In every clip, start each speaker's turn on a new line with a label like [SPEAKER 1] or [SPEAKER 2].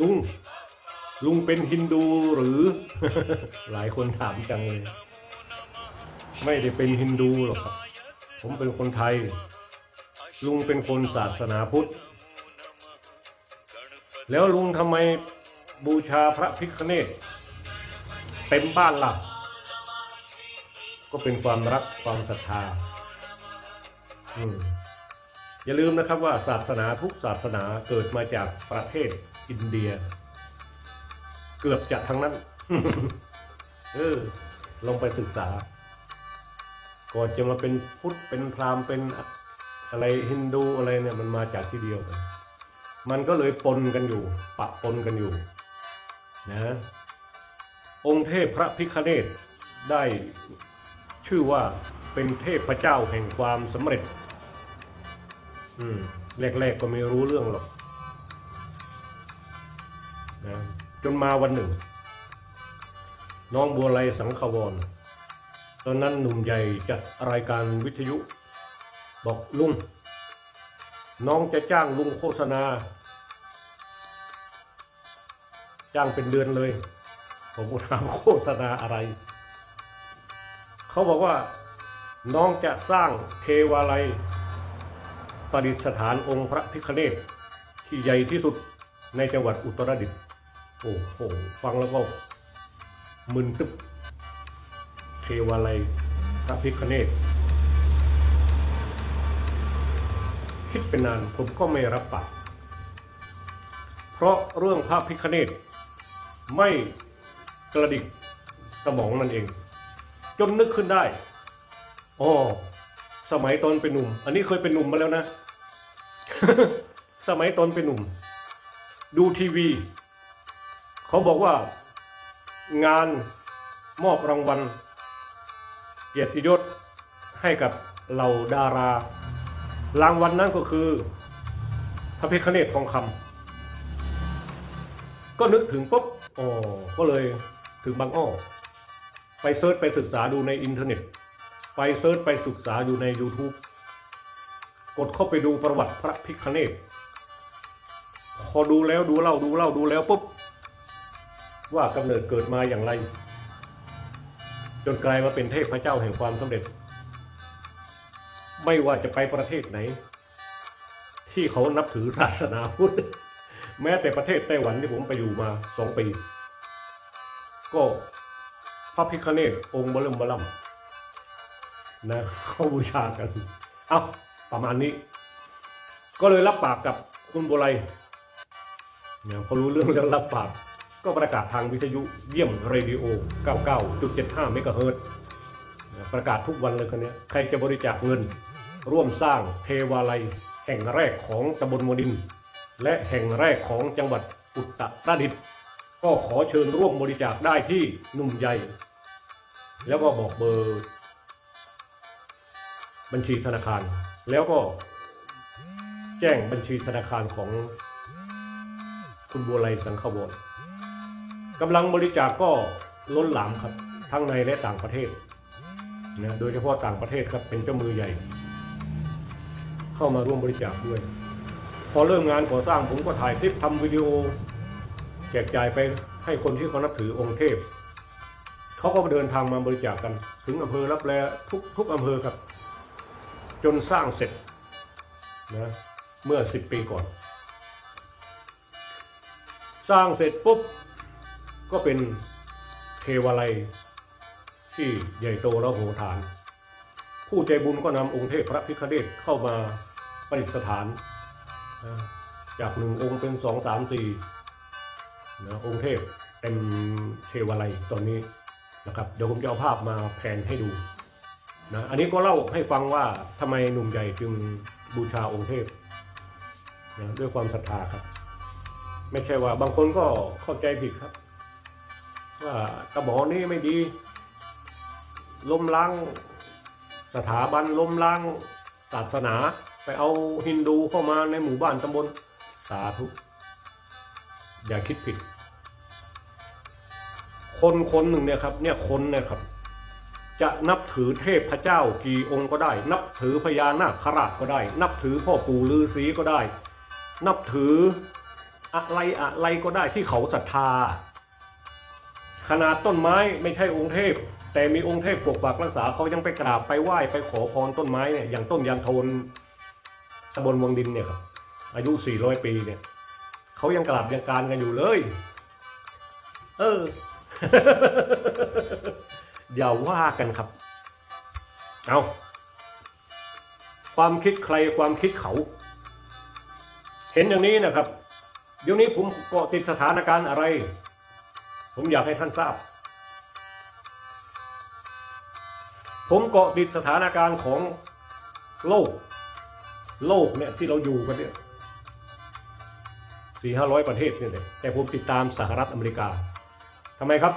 [SPEAKER 1] ลุงลุงเป็นฮินดูหรือ หลายคนถามจังเลย ไม่ได้เป็นฮินดูหรอกครับ ผมเป็นคนไทย ลุงเป็นคนศาสนาพุทธ แล้วลุงทำไมบูชาพระพิฆเนศเต็มบ้านล่ะ ก็เป็นความรักความศรัทธา อืม อย่าลืมนะครับว่าศาสนาทุกศาสนาเกิดมาจากประเทศอินเดีย เกือบจะทั้งนั้น เออลองไปศึกษา ก่อนจะมาเป็นพุทธเป็นพราหมณ์เป็นอะไรฮินดูอะไรเนี่ยมันมาจากที่เดียวกันมันก็เลยปนกันอยู่ ปะปนกันอยู่นะองค์เทพพระพิฆเนศได้ชื่อว่าเป็นเทพเจ้าแห่งความสำเร็จ อืมแรกๆก็ไม่รู้เรื่องหรอกนะจนมาวันหนึ่ง น้องบัวไลสังขวร ตอนนั้นหนุ่มใหญ่จัดรายการวิทยุ บอกลุงน้องจะจ้างลุงโฆษณา จ้างเป็นเดือนเลย ผมก็ถามโฆษณาอะไร เขาบอกว่า น้องจะสร้างเทวาลัย ประดิษฐานองค์พระพิฆเนศที่ใหญ่ที่สุดในจังหวัดอุตรดิตถ์โอ้โหฟังแล้วก็มึนตึ๊บเทวาลัยพระพิฆเนศคิดเป็นนานผมก็ไม่รับปากเพราะเรื่องพระพิฆเนศไม่กระดิกสมองนั่นเอง จนนึกขึ้นได้อ๋อ สมัยตอนเป็นหนุ่ม อันนี้เคยเป็นหนุ่มมาแล้วนะ สมัยตอนเป็นหนุ่ม ดูทีวี เขาบอกว่า งานมอบรางวัลเกียรติยศให้กับเหล่าดารารางวัลนั้นก็คือ พระพิฆเนศทองคำก็นึกถึงปุ๊บอ๋อก็เลยถึงบางอ้อ ไปเซิร์ชไปศึกษาดูในอินเทอร์เน็ต ไปเซิร์ชไปศึกษาอยู่ใน YouTube กดเข้าไปดูประวัติพระพิฆเนศพอดูแล้วดูเล่าดูเล่าดูแล้วปุ๊บว่ากำเนิดเกิดมาอย่างไร จนกลายมาเป็นเทพพระเจ้าแห่งความสำเร็จ ไม่ว่าจะไปประเทศไหน ที่เขานับถือศาสนาพุทธแม้แต่ประเทศไต้หวันที่ผมไปอยู่มาสองปี ก็พระพิฆเนศองค์บรมบลัม นะเขาบูชากัน เอาประมาณนี้ ก็เลยรับปากกับคุณโบไลเนี่ยพอรู้เรื่องแล้วรับปาก ก็ประกาศทางวิทยุเยี่ยมเรดิโอ 99.75 เมกะเฮิรตซ์ประกาศทุกวันเลยคนนี้ใครจะบริจาคเงิน ร่วมสร้างเทวาลัย แห่งแรกของตำบลโมดิน และแห่งแรกของจังหวัดอุตรดิตถ์ก็ขอเชิญร่วมบริจาคได้ที่หนุ่มใหญ่ แล้วก็บอกเบอร์ บัญชีธนาคาร แล้วก็แจ้งบัญชีธนาคารของคุณบัวไลสังขวรกำลังบริจาคก็ล้นหลามครับ ทั้งในและต่างประเทศนะโดยเฉพาะต่างประเทศครับเป็นเจ้ามือใหญ่ เข้ามาร่วมบริจาคด้วย พอเริ่มงานก่อสร้างผมก็ถ่ายคลิปทำวิดีโอ แจกจ่ายไปให้คนที่เขานับถือองค์เทพ เขาก็เดินทางมาบริจาคกัน ถึงอำเภอรับแลทุกทุกอำเภอครับ จนสร้างเสร็จนะเมื่อสิบปีก่อน สร้างเสร็จปุ๊บ ก็เป็นเทวาลัยที่ใหญ่โตและโหฐาน ผู้ใจบุญก็นำองค์เทพพระพิฆเนศเข้ามาประดิษฐานนะจากหนึ่งองค์เป็นสองสามสี่นะองค์เทพเต็มเทวาลัยตอนนี้นะครับ เดี๋ยวผมจะเอาภาพมาแผนให้ดู นะอันนี้ก็เล่าให้ฟังว่าทำไมหนุ่มใหญ่จึงบูชาองค์เทพนะด้วยความศรัทธาครับ ไม่ใช่ว่าบางคนก็เข้าใจผิดครับ ว่าตะหมอนี่ไม่ดีล้มล้างสถาบันล้มล้างศาสนา ไปเอาฮินดูเข้ามาในหมู่บ้านตำบลสาธุ อย่าคิดผิด คนคนหนึ่งเนี่ยครับ เนี่ยคนเนี่ยครับ จะนับถือเทพพระเจ้ากี่องค์ก็ได้ นับถือพญานาคราชก็ได้ นับถือพ่อปู่ฤาษีก็ได้ นับถืออะไรอะไรก็ได้ที่เขาศรัทธา ขนาดต้นไม้ไม่ใช่องค์เทพ แต่มีองค์เทพปกปักรักษาเขายังไปกราบไปไหว้ไปขอพรต้นไม้เนี่ยอย่างต้นยางโทนตำบลวังดินเนี่ยครับอายุ 400 ปีเนี่ยเขายังกราบยังการกันอยู่เลย เออ อย่าว่ากันครับ เอาความคิดใครความคิดเขา เห็นอย่างนี้นะครับ เดี๋ยวนี้ผมเกาะติดสถานการณ์อะไร ผมอยากให้ท่านทราบ ผมเกาะติดสถานการณ์ของโลก โลกเนี่ยที่เราอยู่กันเนี่ยสี่ห้าร้อยประเทศเนี่ยเลยแต่ผมติดตามสหรัฐอเมริกาทำไมครับ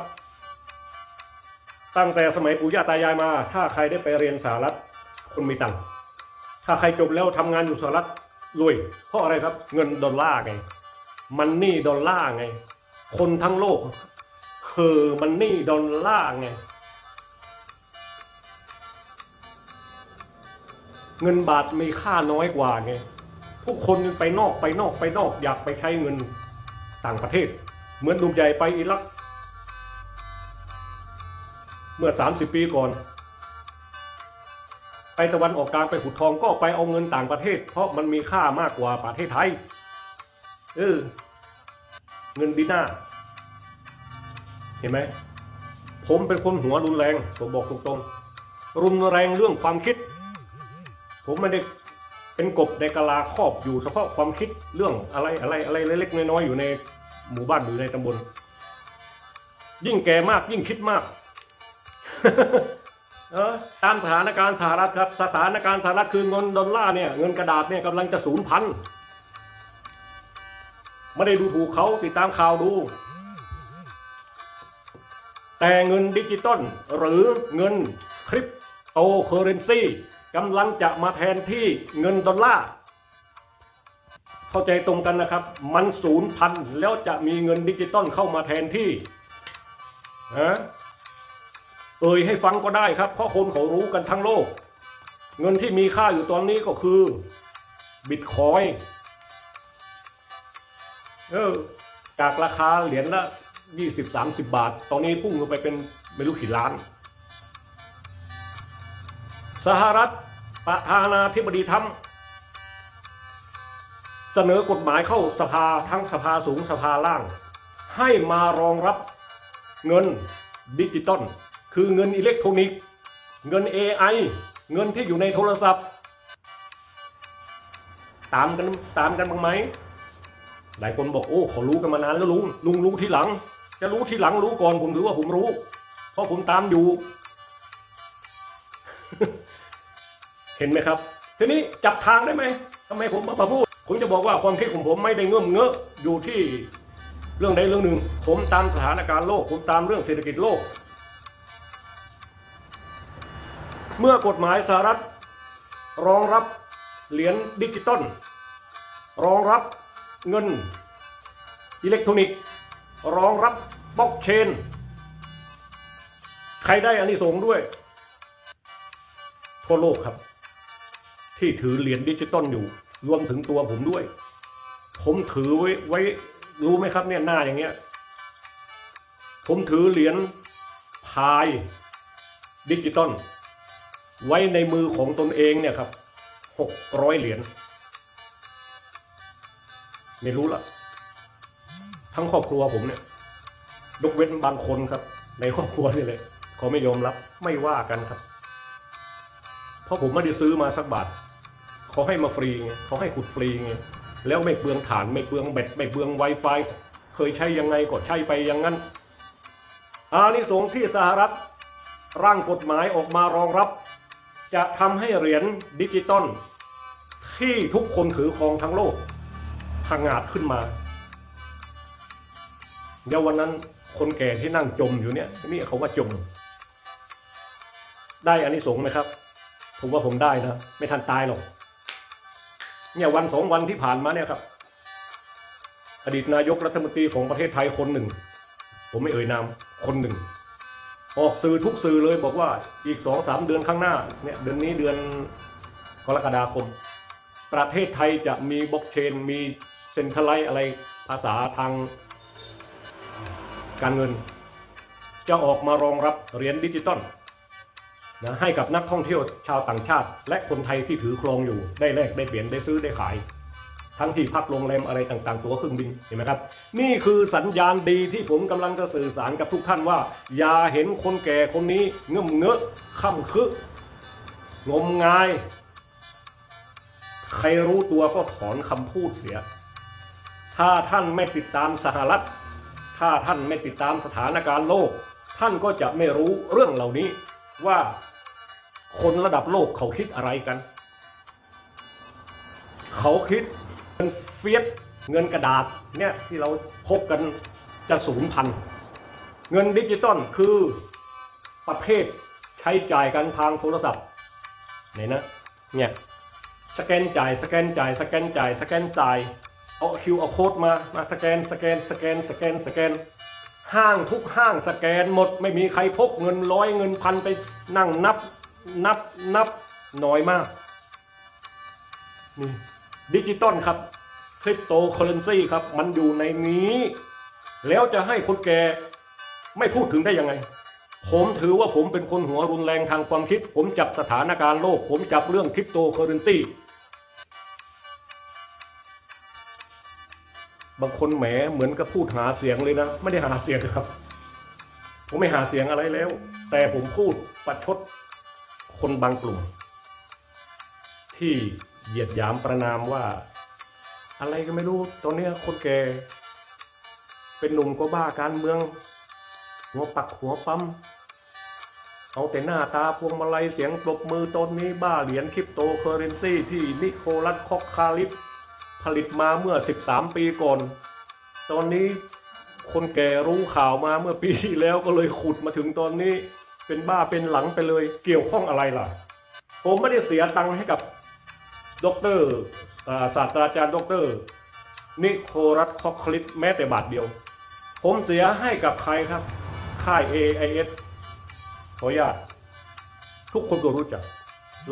[SPEAKER 1] ตั้งแต่สมัยปู่ย่าตายายมา ถ้าใครได้ไปเรียนสหรัฐคนมีตังค์ถ้าใครจบแล้วทำงานอยู่สหรัฐรวย เพราะอะไรครับเงินดอลลาร์ไงมันนี่ดอลลาร์ไง คนทั้งโลก คือมันนี่ดอลลาร์ไง เงินบาทมีค่าน้อยกว่าไงทุกคนไปนอกไปนอกไปนอกอยากไปใช้เงินต่างประเทศ เหมือนหนุ่มใหญ่ไปอิรัก เมื่อ 30 ปีก่อน ไปตะวันออกกลางไปขุดทองก็ไปเอาเงินต่างประเทศ เพราะมันมีค่ามากกว่าประเทศไทย เออ เงินดีน่าเห็นไหม ผมเป็นคนหัวรุนแรงผมบอกตรงๆ รุนแรงเรื่องความคิด ผมไม่ได้เป็นกบในกะลาครอบอยู่เฉพาะความคิดเรื่องอะไรอะไรอะไรเล็กๆน้อยๆอยู่ในหมู่บ้านหรือในตำบลยิ่งแก่มากยิ่งคิดมาก เออตามสถานการณ์สหรัฐครับสถานการณ์สหรัฐคือเงินดอลลาร์เนี่ยเงินกระดาษเนี่ยกำลังจะสูญพันธุ์ไม่ได้ดูถูกเขาติดตามข่าวดู แต่เงินดิจิตอลหรือเงินคริปโตเคอเรนซีกำลังจะมาแทนที่เงินดอลลาร์เข้าใจตรงกันนะครับ มันศูนย์พันแล้วจะมีเงินดิจิตอลเข้ามาแทนที่ฮะ เอ่ยให้ฟังก็ได้ครับ เพราะคนเขารู้กันทั้งโลก เงินที่มีค่าอยู่ตอนนี้ก็คือบิตคอยน์เออจากราคาเหรียญละยี่สิบสามสิบบาท ตอนนี้พุ่งไปเป็นไม่รู้กี่ล้าน สหรัฐประธานาธิบดีทรัมเสนอกฎหมายเข้าสภาทั้งสภาสูงสภาล่าง ให้มารองรับเงินดิจิตอล คือเงินอิเล็กทรอนิกส์ เงิน AI เงินที่อยู่ในโทรศัพท์ ตามกันตามกันบ้างไหมหลายคนบอกโอ้เขารู้กันมานานแล้วลุงลุงรู้ทีหลัง จะรู้ทีหลังรู้ก่อนผมถือว่าผมรู้ เพราะผมตามอยู่ เห็นไหมครับ ทีนี้จับทางได้ไหมทำไมผมมาพูด ผมจะบอกว่าความคิดของผมไม่ได้เงื่อมเงอะอยู่ที่เรื่องใดเรื่องหนึ่ง ผมตามสถานการณ์โลก ผมตามเรื่องเศรษฐกิจโลก เมื่อกฎหมายสหรัฐ รองรับเหรียญดิจิตอลรองรับเงินอิเล็กทรอนิกส์ รองรับบล็อกเชน ใครได้อานิสงส์ด้วย ทั่วโลกครับ ที่ถือเหรียญดิจิตอลอยู่ รวมถึงตัวผมด้วย ผมถือไว้ไว้รู้ไหมครับเนี่ยหน้าอย่างเงี้ย ผมถือเหรียญพายดิจิตอล ไว้ในมือของตนเองเนี่ยครับหกร้อยเหรียญไม่รู้ละทั้งครอบครัวผมเนี่ยยกเว้นบางคนครับ ในครอบครัวนี่เลยเขาไม่ยอมรับไม่ว่ากันครับ เพราะผมไม่ได้ซื้อมาสักบาทเขาให้มาฟรีไงเขาให้ขุดฟรีไงแล้วไม่เปลืองฐานไม่เปลืองแบตไม่เปลือง Wi-Fi เคยใช้ยังไงก็ใช้ไปอย่างนั้นอานิสงส์ที่สหรัฐร่างกฎหมายออกมารองรับ จะทำให้เหรียญดิจิตอลที่ทุกคนถือครองทั้งโลกพังอาจขึ้นมา เดี๋ยววันนั้นคนแก่ที่นั่งจมอยู่เนี่ยนี่เขาว่าจม ได้อานิสงส์ไหมครับ ผมว่าผมได้นะ ไม่ทันตายหรอกเนี่ยวันสองวันที่ผ่านมาเนี่ยครับ อดีตนายกรัฐมนตรีของประเทศไทยคนหนึ่ง ผมไม่เอ่ยนามคนหนึ่ง ออกสื่อทุกสื่อเลยบอกว่าอีกสองสามเดือนข้างหน้าเนี่ยเดือนนี้เดือนกรกฎาคม ประเทศไทยจะมีบล็อกเชน มีเซ็นทรัลไลซ์อะไรภาษาทางการเงิน จะออกมารองรับเหรียญดิจิตอลนะให้กับนักท่องเที่ยวชาวต่างชาติ และคนไทยที่ถือครองอยู่ได้แลกได้เปลี่ยนได้ซื้อได้ขาย ทั้งที่พักโรงแรมอะไรต่างๆ ตัวเครื่องบินเห็นไหมครับ นี่คือสัญญาณดีที่ผมกำลังจะสื่อสารกับทุกท่านว่า อย่าเห็นคนแก่คนนี้เงื่อมเงอะค่ำคึงมงาย ใครรู้ตัวก็ถอนคำพูดเสีย ถ้าท่านไม่ติดตามสหรัฐ ถ้าท่านไม่ติดตามสถานการณ์โลก ท่านก็จะไม่รู้เรื่องเหล่านี้ว่าคนระดับโลกเขาคิดอะไรกัน เขาคิด เงินเฟียสเงินกระดาษเนี่ยที่เราพบกันจะสูญพันธุ์เงินดิจิตอลคือประเภทใช้จ่ายกันทางโทรศัพท์ไหนนะเนี่ยสแกนจ่ายสแกนจ่ายสแกนจ่ายสแกนจ่ายเอาคิวเอาโค้ดมามาสแกนสแกนสแกนสแกนสแกน ห้างทุกห้างสแกนหมดไม่มีใครพกเงินร้อยเงินพันไปนั่งนับนับนับน้อยมากนี่ ดิจิตอลครับคริปโตเคอเรนซีครับ มันอยู่ในนี้ แล้วจะให้คนแก่ไม่พูดถึงได้ยังไง ผมถือว่าผมเป็นคนหัวรุนแรงทางความคิด ผมจับสถานการณ์โลก ผมจับเรื่องคริปโตเคอเรนซีบางคนแหมเหมือนกับพูดหาเสียงเลยนะ ไม่ได้หาเสียงครับ ผมไม่หาเสียงอะไรแล้ว แต่ผมพูดประชดคนบางกลุ่ม ที่ เหยียดหยามประนามว่า อะไรก็ไม่รู้ตอนนี้คนแก่เป็นหนุ่มก็บ้าการเมือง หัวปักหัวปั๊มเอาแต่หน้าตาพวงมาลัยเสียงปรบมือตอนนี้บ้าเหรียญคริปโตเคอเรนซีที่นิโคลัสคอกคาลิปผลิตมาเมื่อ 13 ปีก่อน ตอนนี้คนแก่รู้ข่าวมาเมื่อปีที่แล้วก็เลยขุดมาถึงตอนนี้ เป็นบ้าเป็นหลังไปเลยเกี่ยวข้องอะไรล่ะ ผมไม่ได้เสียตังค์ให้กับ ดอกเตอรอ่าศาสตราจารย์ดอกเตอรนิโคลัสคอกคลิปแม้แต่บาทเดียว ผมเสียให้กับใครครับ ค่าย AIS ขออนุญาต ทุกคนก็รู้จัก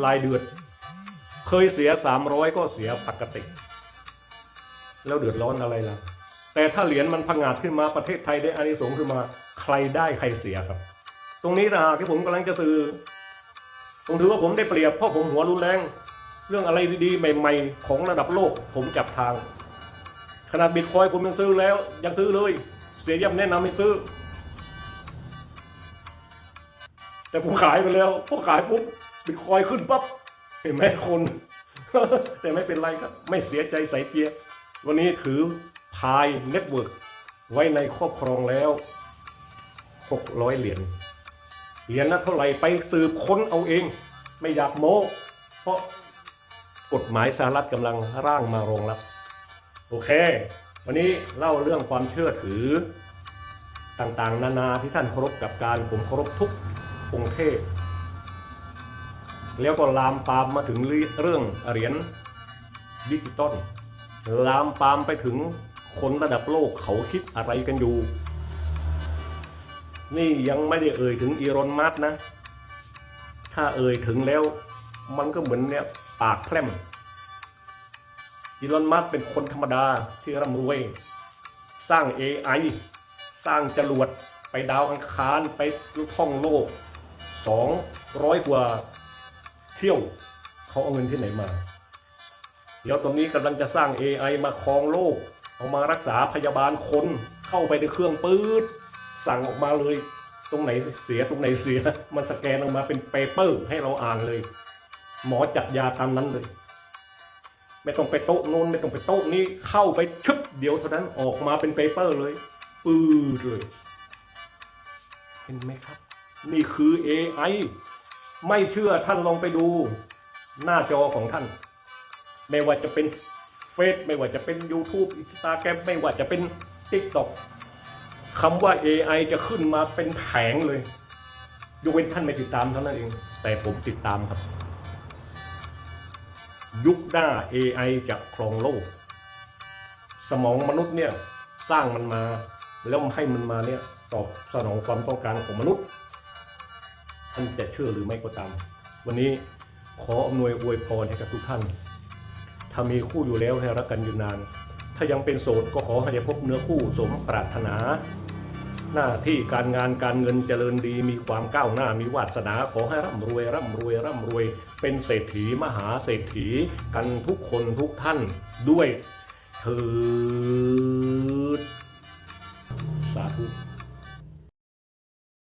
[SPEAKER 1] รายเดือน เคยเสีย 300 ก็เสียปกติ แล้วเดือดร้อนอะไรล่ะ แต่ถ้าเหรียญมันพังงาดขึ้นมาประเทศไทยได้อานิสงส์ขึ้นมา ใครได้ใครเสียครับ ตรงนี้นะฮะที่ผมกำลังจะสื่อผมถือว่าผมได้เปรียบเพราะผมหัวรุนแรง เรื่องอะไรดีๆ ใหม่ ๆ ของระดับโลกผมจับทาง ขนาดบิตคอยผมยังซื้อแล้ว ยังซื้อเลย เสียย่ำแนะนำให้ซื้อ แต่ผมขายไปแล้วพอขายปุ๊บบิตคอยขึ้นปั๊บเห็นไหมคน แต่ไม่เป็นไรครับ ไม่เสียใจใส่เกียร์วันนี้ถือพายเน็ตเวิร์กไว้ในครอบครองแล้ว 600 เหรียญเหรียญละเท่าไหร่ไปสืบค้นเอาเอง ไม่อยากโม้ เพราะ กฎหมายสหรัฐกำลังร่างมารองรับโอเค วันนี้เล่าเรื่องความเชื่อถือต่างๆ นานาที่ท่านเคารพกับการผมเคารพทุกองค์เทพ แล้วก็ลามปามมาถึงเรื่องเหรียญดิจิตอลลามปามไปถึงคนระดับโลกเขาคิดอะไรกันอยู่ นี่ยังไม่ได้เอ่ยถึงอีรอนมัสนะ ถ้าเอ่ยถึงแล้วมันก็เหมือนเนี่ย ปากแพร่มอีรอนมัสเป็นคนธรรมดาที่ร่ำรวย สร้าง AI สร้างจรวดไปดาวอังคารไปท่องโลก 200 กว่าเที่ยวเขาเอาเงินที่ไหนมา เดี๋ยวตรงนี้กำลังจะสร้าง AI มาครองโลก เอามารักษาพยาบาลคนเข้าไปในเครื่องปื๊ดสั่งออกมาเลย ตรงไหนเสียตรงไหนเสีย มันสแกนออกมาเป็นเปเปอร์ให้เราอ่านเลย หมอจัดยาตามนั้นเลย ไม่ต้องไปโต๊ะโน้นไม่ต้องไปโต๊ะนี้เข้าไปชึบเดี๋ยวเท่านั้นออกมาเป็นเปเปอร์เลย ปื๊ดเลยเห็นไหมครับ นี่คือ AI ไม่เชื่อท่านลองไปดู หน้าจอของท่าน ไม่ว่าจะเป็นเฟซไม่ว่าจะเป็น YouTube Instagram ไม่ว่าจะเป็น TikTok คำว่า AI จะขึ้นมาเป็นแผงเลย ยกเว้นท่านไม่ติดตามเท่านั้นเอง แต่ผมติดตามครับ ยุคหน้า AI จะครองโลก สมองมนุษย์เนี่ยสร้างมันมาแล้วให้มันมาเนี่ยตอบสนองความต้องการของมนุษย์ ท่านจะเชื่อหรือไม่ก็ตาม วันนี้ขออำนวยอวยพรให้กับทุกท่าน ถ้ามีคู่อยู่แล้วให้รักกันอยู่นาน ถ้ายังเป็นโสดก็ขอให้ได้พบเนื้อคู่สมปรารถนา หน้าที่การงานการเงินเจริญดีมีความก้าวหน้ามีวาสนาขอให้ร่ำรวยร่ำรวยร่ำรวย เป็นเศรษฐีมหาเศรษฐีกันทุกคนทุกท่านด้วยเถิดสาธุ